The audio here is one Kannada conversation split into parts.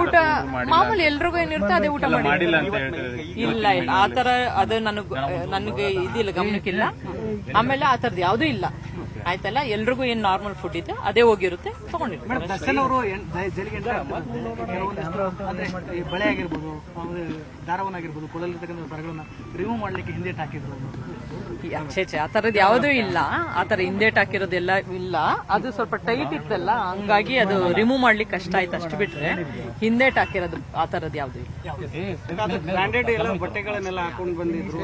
ಊಟ ಮಾಮೂಲಿ ಎಲ್ರಿಗೂ ಏನಿರುತ್ತೆ ಅದೇ ಊಟ ಮಾಡಿ ಮಾಡಿಲ್ಲ ಇಲ್ಲ ಇಲ್ಲ. ಆತರ ಅದು ನನಗೆ ನನಗೆ ಇದಿಲ್ಲ ಗಮನಕ್ಕಿಲ್ಲ. ಆಮೇಲೆ ಆ ತರದ್ ಯಾವ್ದು ಇಲ್ಲ. ಆಯ್ತಲ್ಲ? ಎಲ್ರಿಗೂ ಏನ್ ನಾರ್ಮಲ್ ಫುಡ್ ಇದೆ ಅದೇ ಹೋಗಿರುತ್ತೆ ತಗೊಂಡಿರ್ತಾರೆ. ದರ್ಶನ್ ಅವರು ಜೈಲಿಗೆ. ಕೆಲವೊಂದಿಷ್ಟು ಬಳೆ ಆಗಿರ್ಬೋದು ಕೊಡಲಿರ್ತಕ್ಕಂಥ ರಿಮೂವ್ ಮಾಡ್ಲಿಕ್ಕೆ ಹಿಂದೆ ಹಾಕಿದ್ರು ಆ ತರದ್ ಯಾವ್ದೂ ಇಲ್ಲ. ಆ ತರ ಹಿಂದೇಟ್ ಹಾಕಿರೋದೆಲ್ಲ ಇಲ್ಲ. ಅದು ಸ್ವಲ್ಪ ಟೈಟ್ ಇತ್ತಲ್ಲ ಹಂಗಾಗಿ ಅದು ರಿಮೂವ್ ಮಾಡ್ಲಿಕ್ಕೆ ಕಷ್ಟ ಆಯ್ತು ಅಷ್ಟು ಬಿಟ್ರೆ. ಹಿಂದೇಟ್ ಹಾಕಿರೋದು ಆ ತರದ್ ಯಾವ್ದು ಇಲ್ಲ. ಬ್ರಾಂಡೆಡ್ ಎಲ್ಲ ಬಟ್ಟೆಗಳನ್ನೆಲ್ಲ ಹಾಕೊಂಡು ಬಂದಿದ್ರು.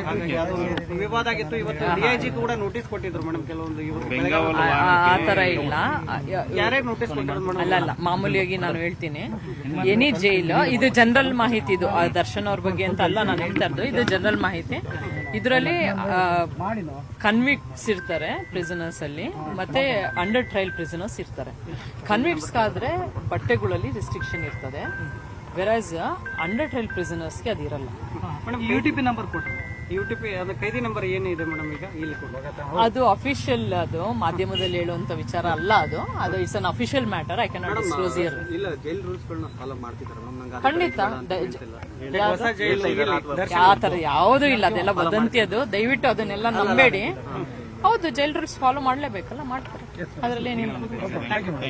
ವಿವಾದ ಆಗಿತ್ತು. ಇವತ್ತು ಕೂಡ ನೋಟಿಸ್ ಕೊಟ್ಟಿದ್ರು ಮೇಡಮ್ ಕೆಲವೊಂದು ಆ ತರ ಇಲ್ಲ. ಯಾರೇ ನೋಟಿಸ್ ಅಲ್ಲ ಅಲ್ಲ ಮಾಮೂಲಿಯಾಗಿ ನಾನು ಹೇಳ್ತೀನಿ. ಎನಿ ಜೈಲ್ ಇದು ಜನರಲ್ ಮಾಹಿತಿ ಇದು. ಆ ದರ್ಶನ್ ಅವ್ರ ಬಗ್ಗೆ ಅಂತ ಅಲ್ಲ ನಾನು ಹೇಳ್ತಾ ಇರೋದು. ಇದು ಜನರಲ್ ಮಾಹಿತಿ. ಇದರಲ್ಲಿ ಕನ್ವಿಕ್ಟ್ಸ್ ಇರ್ತಾರೆ ಪ್ರಿಸನರ್ಸ್ ಅಲ್ಲಿ ಮತ್ತೆ ಅಂಡರ್ ಟ್ರಯಲ್ ಪ್ರಿಸನರ್ಸ್ ಇರ್ತಾರೆ. ಕನ್ವಿಕ್ಟ್ಸ್ ಆದ್ರೆ ಬಟ್ಟೆಗಳಲ್ಲಿ ರಿಸ್ಟ್ರಿಕ್ಷನ್ ಇರ್ತದೆ. ವೆರಾಸ್ ಅಂಡರ್ ಟ್ರಯಲ್ ಪ್ರಿಸನರ್ಸ್ಗೆ ಅದಿರಲ್ಲ. ಟಿ ಪಿ ನಂಬರ್ ಕೊಟ್ಟರು ಯು ಟಿ ಪಿ ಅದು ಖೈದಿ ನಂಬರ್ ಏನಿದೆ ಮೇಡಮ್ ಈಗ? ಇಲ್ಲಿ ಅದು ಅಫಿಷಿಯಲ್ ಅದು. ಮಾಧ್ಯಮದಲ್ಲಿ ಹೇಳುವಂತ ವಿಚಾರ ಅಲ್ಲ ಅದು. ಅದು it's an official matter I can disclose here ಇಲ್ಲ ಜೈಲ್ ರೂಲ್ಸ್ ಗಳನ್ನ ಫಾಲೋ ಮಾಡ್ತಿದ್ದಾರೆ ಮೇಡಮ್. ನಂಗೆ ಖಂಡಿತ. ಯಾವ ತರ ಯಾವುದೂ? ಇಲ್ಲ. ಅದೆಲ್ಲ ವದಂತಿ ಅದು ದಯವಿಟ್ಟು ಅದನ್ನೆಲ್ಲ ನಂಬೇಡಿ. ಹೌದು ಜೈಲ್ ರೂಲ್ಸ್ ಫಾಲೋ ಮಾಡ್ಲೇಬೇಕಲ್ಲ ಮಾಡ್ತಾರೆ. ಅದ್ರಲ್ಲಿ ಏನಿಲ್ಲ.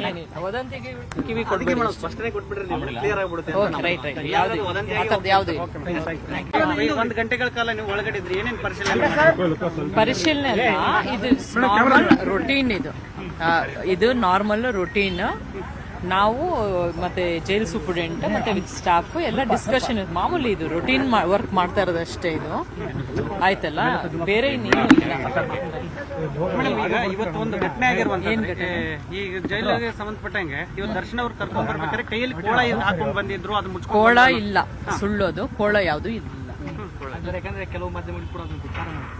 ಏನಿಲ್ಲ. ವದಂತಿಗೆ ಕಿವಿ ಕೊಡ್ಬೇಡಿ. ಸ್ಪಷ್ಟನೆ ಕೊಟ್ಬಿಟ್ರೆ ನೀವು. ಕ್ಲಿಯರ್ ಆಗ್ಬಿಡುತ್ತೆ ರೈಟ್ ರೈಟ್ ಯಾವ್ದು ಆ ಥರದ್ದು ಯಾವ್ದು? ಇಲ್ಲ ಒಂದು ಗಂಟೆಗಳ ಕಾಲ ನೀವು ಒಳಗಡೆ ಇದ್ರಿ. ಏನೇನು ಪರಿಶೀಲನೆ ಪರಿಶೀಲನೆ ಅಲ್ಲ ಇದು ನಾರ್ಮಲ್ ರೊಟೀನ್ ಇದು. ಇದು ನಾರ್ಮಲ್ ರೊಟೀನ್ ನಾವು ಮತ್ತೆ ಜೈಲ್ ಸೂಪರ್ಡೆಂಟ್ ಮತ್ತೆ ವಿತ್ ಸ್ಟಾಫ್ ಎಲ್ಲ ಡಿಸ್ಕಷನ್ ಮಾಮೂಲಿ ಇದು ರೊಟೀನ್ ವರ್ಕ್ ಮಾಡ್ತಾ ಇರೋದಷ್ಟೇ ಇದು. ಆಯ್ತಲ್ಲ? ಬೇರೆ ಇನ್ನೇನು ಇಲ್ಲ. ಮೇಡಮ್ ಈಗ ಇವತ್ತು ಒಂದು ಘಟನೆ ಆಗಿರುವಂತ ಈಗ ಜೈಲಿಗೆ ಸಂಬಂಧಪಟ್ಟಂಗೆ ಇವತ್ತು ದರ್ಶನ್ ಅವ್ರು ಕರ್ಕೊಂಡ್ ಬರ್ಬೇಕಾದ್ರೆ ಕೈಯಲ್ಲಿ ಕೋಳ ಹಾಕೊಂಡ್ ಬಂದಿದ್ರು ಅದು ಮುಚ್ಚ ಕೋಳ ಇಲ್ಲ. ಸುಳ್ಳೋದು. ಕೋಳ ಯಾವುದು ಇಲ್ಲ. ಯಾಕಂದ್ರೆ ಕೆಲವು ಮಾಧ್ಯಮಗಳು ಕೂಡ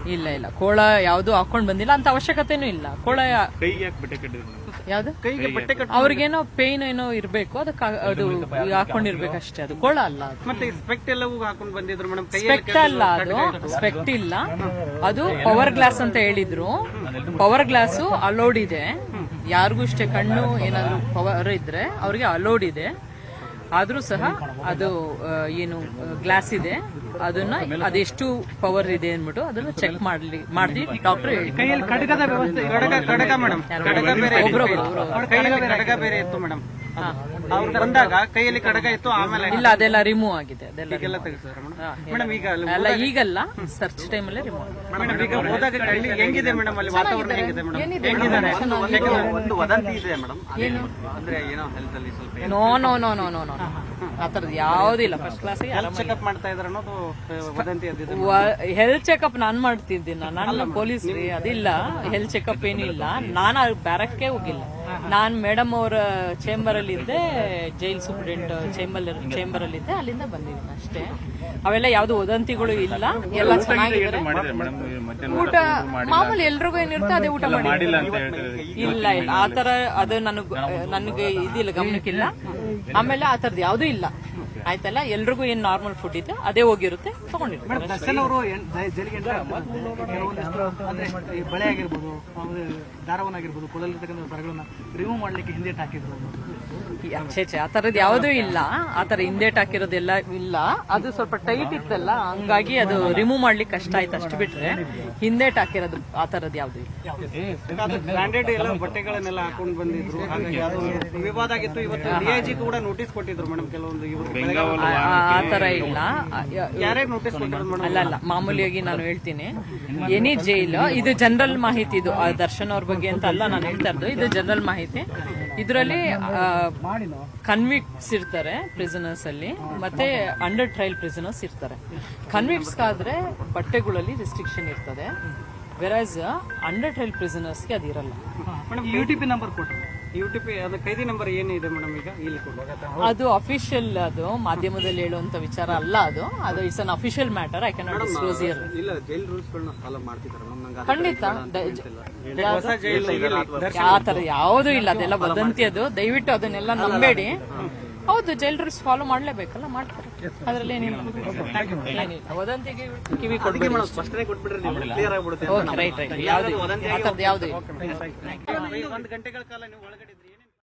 ಇಲ್ಲ ಇಲ್ಲ. ಕೋಳ ಯಾವುದು ಹಾಕೊಂಡ್ ಬಂದಿಲ್ಲ ಅಂತ ಅವಶ್ಯಕತೆನೂ ಇಲ್ಲ. ಕೋಳ ಕೈಗೆ ಯಾಕೆ ಬಟ್ಟೆ ಕಟ್ಟಿದ್ರು ಯಾವ್ದು? ಕೈಗೆ ಬಟ್ಟೆ ಕಟ್ಟಿ ಅವ್ರಿಗೇನೋ ಪೇನ್ ಏನೋ ಇರ್ಬೇಕು ಅದಕ್ಕೆ ಅದು ಹಾಕೊಂಡಿರ್ಬೇಕಷ್ಟೇ ಅದು ಕೊಳ ಅಲ್ಲ ಮತ್ತೆ ಸ್ಪೆಕ್ಟ್ ಎಲ್ಲವೂ ಹಾಕೊಂಡು ಬಂದಿದ್ರು ಮೇಡಮ್ ಸ್ಪೆಕ್ಟ್ ಅಲ್ಲ ಅದು ಸ್ಪೆಕ್ಟ್ ಇಲ್ಲ. ಅದು ಪವರ್ ಗ್ಲಾಸ್ ಅಂತ ಹೇಳಿದ್ರು. ಪವರ್ ಗ್ಲಾಸ್ ಅಲೋಡ್ ಇದೆ. ಯಾರಿಗೂ ಇಷ್ಟೇ ಕಣ್ಣು ಏನಾದ್ರು ಪವರ್ ಇದ್ರೆ ಅವ್ರಿಗೆ ಅಲೋಡ್ ಇದೆ. ಆದ್ರೂ ಸಹ ಅದು ಏನು ಗ್ಲಾಸ್ ಇದೆ. ಅದನ್ನ ಅದೆಷ್ಟು ಪವರ್ ಇದೆ ಅಂದ್ಬಿಟ್ಟು ಅದನ್ನ ಚೆಕ್ ಮಾಡ್ಲಿ ಮಾಡಿ ಡಾಕ್ಟರ್ ಕೈಯಲ್ಲಿ ಖಡ್ಗದ ವ್ಯವಸ್ಥೆ ಖಡ್ಗ ಖಡ್ಗ ಮೇಡಮ್ ಖಡ್ಗ ಬೇರೆ ಕೈಯಲ್ಲಿ ಖಡ್ಗ ಬೇರೆ ಇತ್ತು ಮೇಡಮ್ ಅವ್ರು ಬಂದಾಗ ಕೈಯಲ್ಲಿ ಕಡಗ ಇತ್ತು ಆಮೇಲೆ ಇಲ್ಲ ಅದೆಲ್ಲ ರಿಮೂವ್ ಆಗಿದೆ ಅದೆಲ್ಲ ಎಲ್ಲ ತೆಗೆಸಿದ್ರು ಮೇಡಮ್? ಮೇಡಮ್ ಈಗ ಅಲ್ಲ ಈಗಲ್ಲ ಸರ್ಚ್ ಟೈಮಲ್ಲೇ ರಿಮೂವ್ ಮೇಡಮ್ ಈಗ ಹೋದಾಗ ಹೆಂಗಿದೆ ಮೇಡಮ್ ಅಲ್ಲಿ ವಾತಾವರಣ ಹೆಂಗಿದೆ ಮೇಡಮ್? ಏನಿದೆ ಹೆಂಗಿದ್ದಾರೆ ಒಂದು ವದಂತಿ ಇದೆ ಮೇಡಮ್. ಅಂದ್ರೆ ಏನೋ ಹೆಲ್ತ್ ಅಲ್ಲಿ ಸ್ವಲ್ಪ no no no no no no ಆ ಥರದ್ದು ಯಾವುದಿಲ್ಲ ಫಸ್ಟ್ ಕ್ಲಾಸಿಗೆ ಚೆಕಪ್ ಮಾಡ್ತಾ ಇದ್ರ ಅನ್ನೋದು ವದಂತಿ ಹೆಲ್ತ್ ಚೆಕಪ್ ನಾನು ಮಾಡ್ತಿದ್ದೀನಿ. ನಾನು ಪೊಲೀಸ್ ರೀ ಅದಿಲ್ಲ. ಹೆಲ್ತ್ ಚೆಕಪ್ ಏನಿಲ್ಲ ಇಲ್ಲ. ನಾನು ಬ್ಯಾರಕ್ಕೆ ಹೋಗಿಲ್ಲ. ನಾನ್ ಮೇಡಮ್ ಅವರ ಚೇಂಬರ್ ಅಲ್ಲಿ ಇದ್ದೆ ಜೈಲ್ ಸೂಪ್ರೆಂಟ್ ಚೇಂಬರ್ ಚೇಂಬರ್ ಅಲ್ಲಿ ಇದ್ದೆ ಅಲ್ಲಿಂದ ಬಂದಿದ್ದೀನಿ ಅಷ್ಟೇ. ಅವೆಲ್ಲ ಯಾವ್ದು ವದಂತಿಗಳು ಇಲ್ಲ. ಎಲ್ಲ ಚೆನ್ನಾಗಿದೆ. ಮಾಡಿದ್ರೆ ಮೇಡಮ್? ಮಧ್ಯಾಹ್ನ ಊಟ ಮಾಮೂಲಿ ಎಲ್ರಿಗೂ ಏನಿರುತ್ತೆ ಅದೇ ಊಟ ಮಾಡಿ ಮಾಡಿಲ್ಲ ಅಂತ ಹೇಳ್ತಾರೆ ಇಲ್ಲ ಇಲ್ಲ. ಆತರ ಅದು ನನಗ್ ನನಗೆ ಇದಿಲ್ಲ ಗಮನಕ್ಕಿಲ್ಲ. ಆಮೇಲೆ ಆ ತರದ್ ಯಾವ್ದೂ ಇಲ್ಲ. ಆಯ್ತಲ್ಲ? ಎಲ್ರಿಗೂ ಏನ್ ನಾರ್ಮಲ್ ಫುಡ್ ಇದೆ ಅದೇ ಹೋಗಿರುತ್ತೆ ತಗೊಂಡಿರ್ತಾರೆ ಬಳೆ ಆಗಿರ್ಬೋದು ಆಗಿರ್ಬೋದು ಕೊಡಲಿರ್ತಕ್ಕಂಥ ಬರಗಳನ್ನ ರಿಮೂವ್ ಮಾಡ್ಲಿಕ್ಕೆ ಹಿಂದೆ ಹಾಕಿದ್ರು ಛೇ ಆ ತರದ್ ಯಾವ್ದೂ ಇಲ್ಲ. ಆ ತರ ಹಿಂದೇಟ್ ಹಾಕಿರೋದೆಲ್ಲ ಇಲ್ಲ. ಅದು ಸ್ವಲ್ಪ ಟೈಟ್ ಇತ್ತಲ್ಲ ಹಂಗಾಗಿ ಅದು ರಿಮೂವ್ ಮಾಡ್ಲಿಕ್ಕೆ ಕಷ್ಟ ಆಯ್ತು ಅಷ್ಟು ಬಿಟ್ರೆ. ಹಿಂದೇಟ್ ಹಾಕಿರೋದು ಆ ತರದ್ ಯಾವ್ದು ಇಲ್ಲ. ಬ್ರಾಂಡೆಡ್ ಎಲ್ಲ ಬಟ್ಟೆಗಳನ್ನೆಲ್ಲ ಹಾಕೊಂಡು ಬಂದಿದ್ರು. ವಿವಾದ ಆಗಿತ್ತು. ಇವತ್ತು ಡಿಐಜಿ ಕೂಡ ನೋಟಿಸ್ ಕೊಟ್ಟಿದ್ರು ಮೇಡಮ್ ಕೆಲವೊಂದು ಇವರು ಆ- ತರ ಇಲ್ಲ. ಅಲ್ಲ ಅಲ್ಲ ಮಾಮೂಲಿಯಾಗಿ ನಾನು ಹೇಳ್ತೀನಿ. ಎನಿ ಜೈಲ್ ಇದು ಜನರಲ್ ಮಾಹಿತಿ ಇದು. ಆ ದರ್ಶನ್ ಅವ್ರ ಬಗ್ಗೆ ಅಂತ ಅಲ್ಲ ನಾನು ಹೇಳ್ತಾ ಇರೋದು. ಇದು ಜನರಲ್ ಮಾಹಿತಿ. ಇದರಲ್ಲಿ ಕನ್ವಿಕ್ಟ್ಸ್ ಇರ್ತಾರೆ ಪ್ರಿಸನರ್ಸ್ ಅಲ್ಲಿ. ಮತ್ತೆ ಅಂಡರ್ ಟ್ರಯಲ್ ಪ್ರಿಸನರ್ಸ್ ಇರ್ತಾರೆ. ಕನ್ವಿಕ್ಟ್ಸ್ ಆದ್ರೆ ಬಟ್ಟೆಗಳಲ್ಲಿ ರಿಸ್ಟ್ರಿಕ್ಷನ್ ಇರ್ತದೆ. ವೆರಾಸ್ ಅಂಡರ್ ಟ್ರಯಲ್ ಪ್ರಿಸನರ್ಸ್ಗೆ ಅದಿರಲ್ಲ. ಟಿ ಪಿ ನಂಬರ್ ಕೊಟ್ಟರು ಯು ಟಿ ಪಿ ಅದು ಖೈದಿ ನಂಬರ್ ಏನಿದೆ ಮೇಡಮ್ ಈಗ? ಇಲ್ಲಿ ಅದು ಅಫಿಷಿಯಲ್ ಅದು ಮಾಧ್ಯಮದಲ್ಲಿ ಹೇಳುವಂತ ವಿಚಾರ ಅಲ್ಲ ಅದು. ಅದು it's an official matter I can disclose here ಇಲ್ಲ ಜೈಲ್ ರೂಲ್ಸ್ ಗಳನ್ನ ಫಾಲೋ ಮಾಡ್ತಿದ್ದಾರೆ ಮೇಡಮ್. ನಂಗೆ ಖಂಡಿತ. ಆ ತರ ಯಾವುದೂ ಇಲ್ಲ ಅದೆಲ್ಲ ವದಂತಿ ಅದು. ದಯವಿಟ್ಟು ಅದನ್ನೆಲ್ಲ ನಂಬೇಡಿ. ಹೌದು ರೂಲ್ಸ್ ಫಾಲೋ ಮಾಡ್ಲೇಬೇಕಲ್ಲ ಮಾಡ್ತಾರೆ. ಅದ್ರಲ್ಲಿ ಏನಿಲ್ಲ. ವದಂತಿಗೆ ಕಿವಿ ಒಂದು ಗಂಟೆಗಳ ಕಾಲ ನೀವು ಒಳಗಡೆ